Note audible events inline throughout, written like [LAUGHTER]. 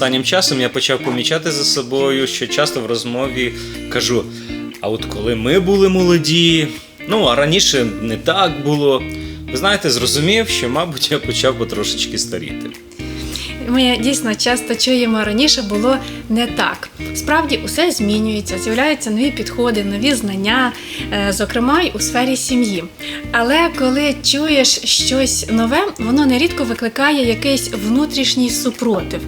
Останнім часом я почав помічати за собою, що часто в розмові кажу: а от коли ми були молоді, ну а раніше не так було. Ви знаєте, зрозумів, що, мабуть, я почав потрошечки старіти. Ми дійсно часто чуємо раніше було не так. Справді усе змінюється, з'являються нові підходи, нові знання, е, зокрема й у сфері сім'ї. Але коли чуєш щось нове, воно нерідко викликає якийсь внутрішній супротив.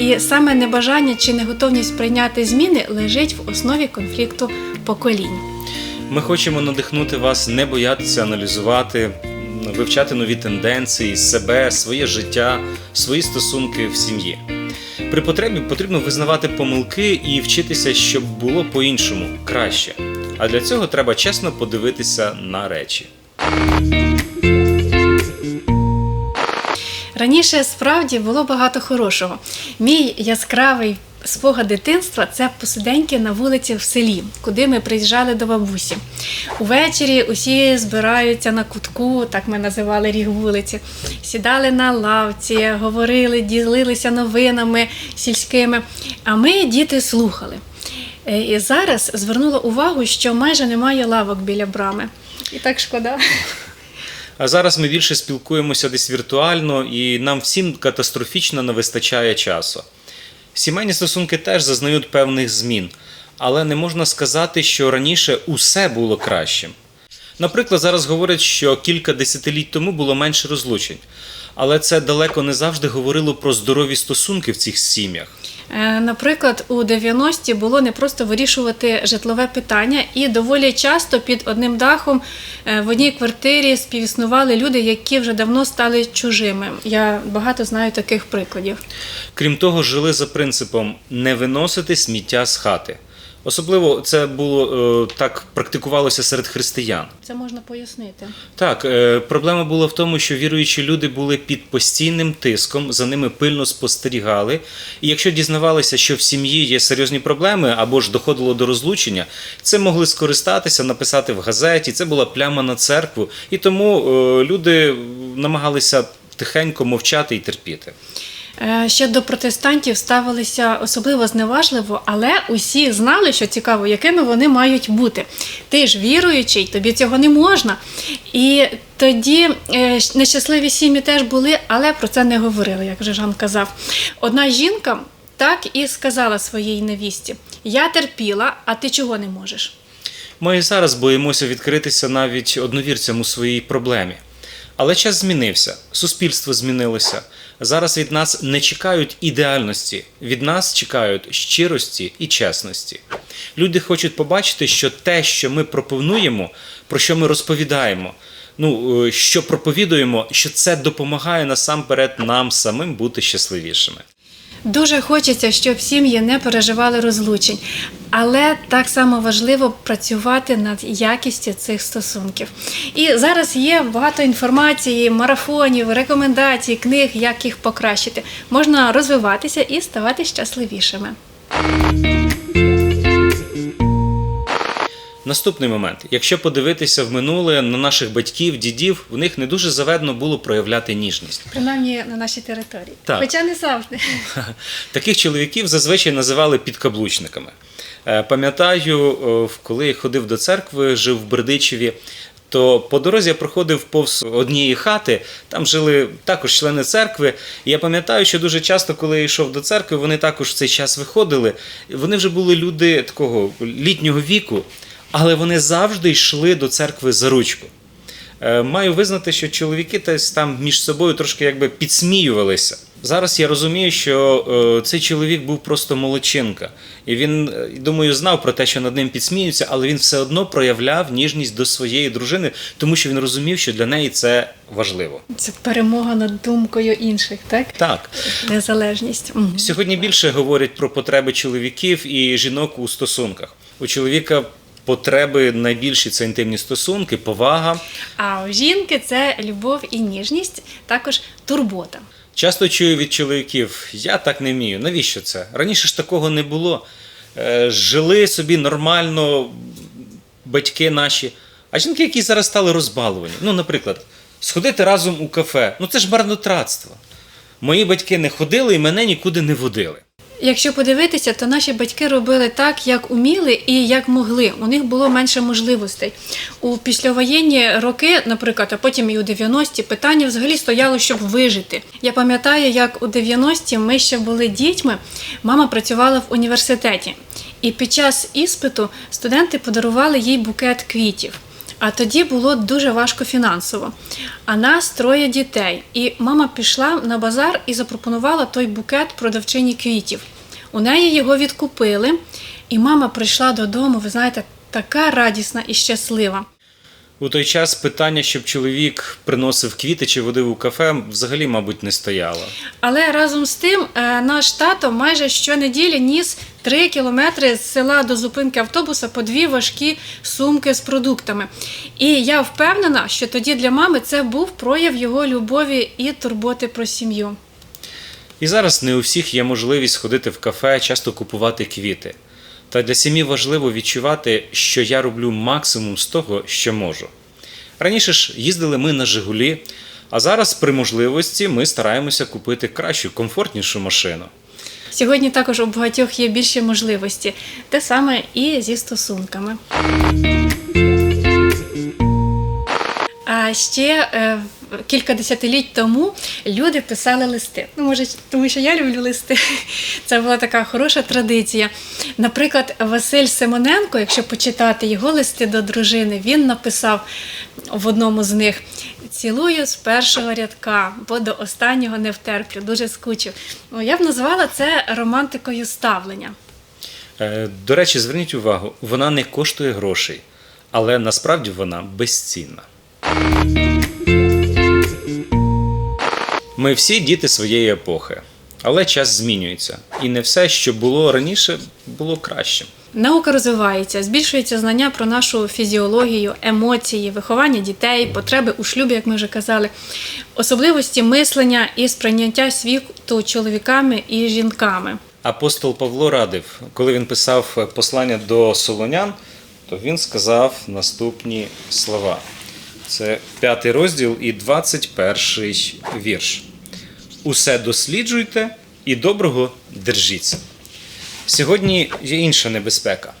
І саме небажання чи неготовність прийняти зміни лежить в основі конфлікту поколінь. Ми хочемо надихнути вас не боятися аналізувати, вивчати нові тенденції, себе, своє життя, свої стосунки в сім'ї. При потребі потрібно визнавати помилки і вчитися, щоб було по-іншому, краще. А для цього треба чесно подивитися на речі. Раніше справді було багато хорошого. Мій яскравий спогад дитинства це посиденьки на вулиці в селі, куди ми приїжджали до бабусі. Увечері усі збираються на кутку, так ми називали ріг вулиці, сідали на лавці, говорили, ділилися новинами сільськими. А ми, діти, слухали. Е, І зараз звернула увагу, що майже немає лавок біля брами. І так шкода. А зараз ми більше спілкуємося десь віртуально, і нам всім катастрофічно не вистачає часу. Сімейні стосунки теж зазнають певних змін, але не можна сказати, що раніше усе було кращим. Наприклад, зараз говорять, що кілька десятиліть тому було менше розлучень, але це далеко не завжди говорило про здорові стосунки в цих сім'ях. Е, Наприклад, у 90-ті було не просто вирішувати житлове питання, і доволі часто під одним дахом е, в одній квартирі співіснували люди, які вже давно стали чужими. Я багато знаю таких прикладів. Крім того, жили за принципом не виносити сміття з хати. Особливо це було е, так практикувалося серед християн. Це можна пояснити. Так, е, проблема була в тому, що віруючі люди були під постійним тиском, за ними пильно спостерігали. І якщо дізнавалися, що в сім'ї є серйозні проблеми або ж доходило до розлучення, це могли скористатися, написати в газеті. Це була пляма на церкву, і тому е, люди намагалися тихенько мовчати і терпіти. Е, Ще до протестантів ставилися особливо зневажливо, але усі знали, що цікаво, якими вони мають бути. Ти ж віруючий, тобі цього не можна. І тоді е, нещасливі сім'ї теж були, але про це не говорили, як вже Жан казав. Одна жінка так і сказала своїй невісті: Я терпіла, а ти чого не можеш? Ми зараз боїмося відкритися навіть одновірцям у своїй проблемі. Але час змінився, суспільство змінилося. Зараз від нас не чекають ідеальності, від нас чекають щирості і чесності. Люди хочуть побачити, що те, що ми пропонуємо, про що ми розповідаємо, ну е, що проповідуємо, що це допомагає насамперед нам самим бути щасливішими. Дуже хочеться, щоб сім'ї не переживали розлучень, але так само важливо працювати над якістю цих стосунків. І зараз є багато інформації, марафонів, рекомендацій, книг, як їх покращити. Можна розвиватися і ставати щасливішими. Наступний момент: якщо подивитися в минуле на наших батьків, дідів, в них не дуже заведено було проявляти ніжність. Принаймні на нашій території. Так. Хоча не завжди. [LAUGHS] Таких чоловіків зазвичай називали підкаблучниками. Е, Пам'ятаю, е, коли я ходив до церкви, жив в Бердичеві. То по дорозі я проходив повз однієї хати, там жили також члени церкви. І я пам'ятаю, що дуже часто, коли я йшов до церкви, вони також в цей час виходили. Вони вже були люди такого літнього віку, але вони завжди йшли до церкви за ручку. Е, Маю визнати, що чоловіки десь там між собою трошки якби підсміювалися. Зараз я розумію, що е, цей чоловік був просто молодчинка, і він, е, думаю, знав про те, що над ним підсміються, але він все одно проявляв ніжність до своєї дружини, тому що він розумів, що для неї це важливо. Це перемога над думкою інших, так? Так, Незалежність. Сьогодні більше говорять про потреби чоловіків і жінок у стосунках. У чоловіка потреби найбільші це інтимні стосунки, повага. А у жінки це любов і ніжність, також турбота. Часто чую від чоловіків, я так не вмію. Навіщо це? Раніше ж такого не було. Е, Жили собі нормально батьки наші. А жінки, які зараз стали розбалувані. Ну, наприклад, сходити разом у кафе. Ну це ж марнотратство. Мої батьки не ходили і мене нікуди не водили. Якщо подивитися, то наші батьки робили так, як уміли і як могли. У них було менше можливостей. У післявоєнні роки, наприклад, а потім і у 90-ті, питання взагалі стояло, щоб вижити. Я пам'ятаю, як у 90-ті ми ще були дітьми, мама працювала в університеті. І під час іспиту студенти подарували їй букет квітів. А тоді було дуже важко фінансово. А нас троє дітей. І мама пішла на базар і запропонувала той букет продавчині квітів. У неї його відкупили, і мама прийшла додому, ви знаєте, така радісна і щаслива. У той час питання, щоб чоловік приносив квіти чи водив у кафе, взагалі, мабуть, не стояло. Але разом з тим е, наш тато майже щонеділі ніс три кілометри з села до зупинки автобуса по дві важкі сумки з продуктами. І я впевнена, що тоді для мами це був прояв його любові і турботи про сім'ю. І зараз не у всіх є можливість ходити в кафе, часто купувати квіти. Та для сім'ї важливо відчувати, що я роблю максимум з того, що можу. Раніше ж їздили ми на Жигулі, а зараз при можливості ми стараємося купити кращу, комфортнішу машину. Сьогодні також у багатьох є більші можливості, те саме і зі стосунками. А ще е, кілька десятиліть тому люди писали листи. Ну, може, тому що я люблю листи. [LAUGHS] Це була така хороша традиція. Наприклад, Василь Симоненко, якщо почитати його листи до дружини, він написав в одному з них: Цілую з першого рядка, бо до останнього не втерплю, дуже скучив. Ну, я б назвала це романтикою ставлення. Е, До речі, зверніть увагу, вона не коштує грошей, але насправді вона безцінна. Ми всі діти своєї епохи, але час змінюється, і не все, що було раніше, було краще. Наука розвивається, збільшується знання про нашу фізіологію, емоції, виховання дітей, потреби у шлюбі, як ми вже казали, особливості мислення і сприйняття світу чоловіками і жінками. Апостол Павло радив, коли він писав послання до солонян, то він сказав наступні слова. Це п'ятий розділ і 21 вірш. Усе досліджуйте і доброго держіться. Сьогодні є інша небезпека.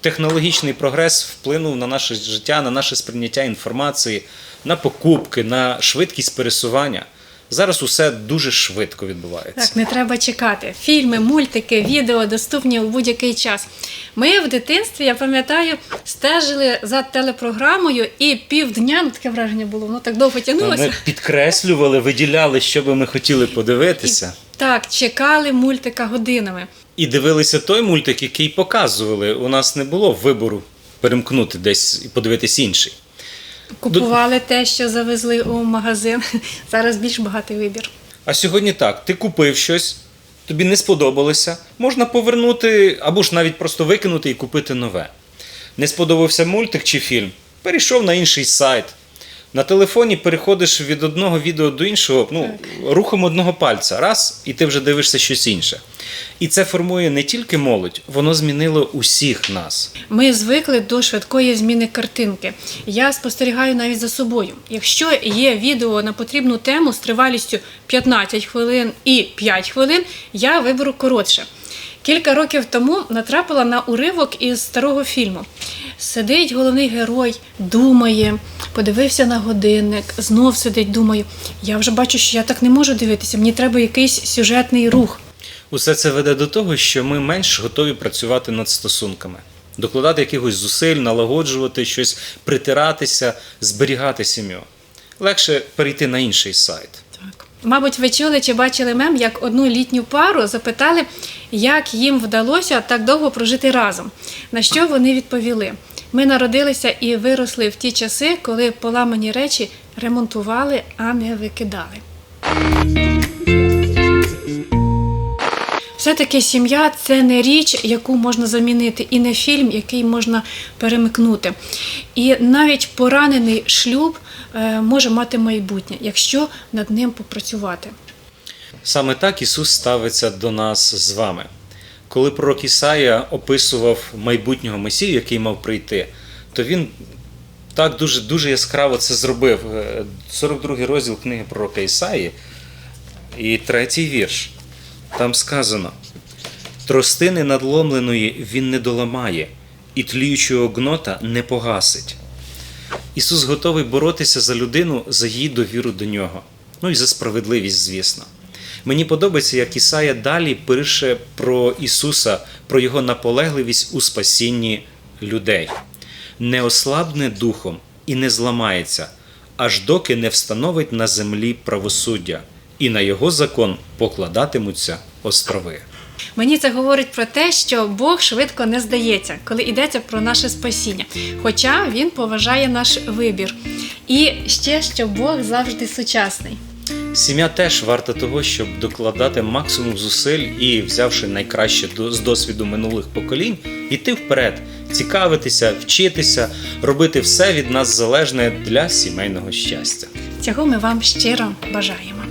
Технологічний прогрес вплинув на наше життя, на наше сприйняття інформації, на покупки, на швидкість пересування. Зараз усе дуже швидко відбувається. Так, не треба чекати. Фільми, мультики, відео доступні у будь-який час. Ми в дитинстві, я пам'ятаю, стежили за телепрограмою і півдня, ну таке враження було, воно так довго тягнулося. Ми підкреслювали, виділяли, що би ми хотіли подивитися. Так, чекали мультика годинами. І дивилися той мультик, який показували. У нас не було вибору перемкнути десь і подивитись інший. Купували те, що завезли у магазин. [LAUGHS] Зараз більш багатий вибір. А сьогодні так: ти купив щось, тобі не сподобалося, можна повернути або ж навіть просто викинути і купити нове. Не сподобався мультик чи фільм, перейшов на інший сайт. На телефоні переходиш від одного відео до іншого, ну, рухом одного пальця, раз, і ти вже дивишся щось інше. І це формує не тільки молодь, воно змінило усіх нас. Ми звикли до швидкої зміни картинки. Я спостерігаю навіть за собою. Якщо є відео на потрібну тему з тривалістю 15 хвилин і 5 хвилин, я виберу коротше. Кілька років тому натрапила на уривок із старого фільму. Сидить головний герой, думає, подивився на годинник, знов сидить, думає. Я вже бачу, що я так не можу дивитися, мені треба якийсь сюжетний рух. Усе це веде до того, що ми менш готові працювати над стосунками, докладати якихось зусиль, налагоджувати щось, притиратися, зберігати сім'ю. Легше перейти на інший сайт. Так. Мабуть, ви чули чи бачили мем, як одну літню пару запитали, як їм вдалося так довго прожити разом. На що вони відповіли: ми народилися і виросли в ті часи, коли поламані речі ремонтували, а не викидали. Все-таки сім'я це не річ, яку можна замінити, і не фільм, який можна перемикнути. І навіть поранений шлюб е, може мати майбутнє, якщо над ним попрацювати. Саме так Ісус ставиться до нас з вами. Коли пророк Ісая описував майбутнього Месію, який мав прийти, то він так дуже, дуже яскраво це зробив. Е, 42 розділ книги пророка Ісаї. І третій вірш. Там сказано: Тростини надломленої він не доламає, і тліючого гнота не погасить. Ісус готовий боротися за людину за її довіру до нього. Ну і за справедливість, звісно. Мені подобається, як Ісая далі пише про Ісуса, про Його наполегливість у спасінні людей. Не ослабне духом і не зламається, аж доки не встановить на землі правосуддя, і на його закон покладатимуться острови. Мені це говорить про те, що Бог швидко не здається, коли йдеться про наше спасіння. Хоча він поважає наш вибір. І ще що Бог завжди сучасний. Сім'я теж варта того, щоб докладати максимум зусиль і, взявши найкраще з досвіду минулих поколінь, йти вперед, цікавитися, вчитися, робити все від нас залежне для сімейного щастя. Цього ми вам щиро бажаємо.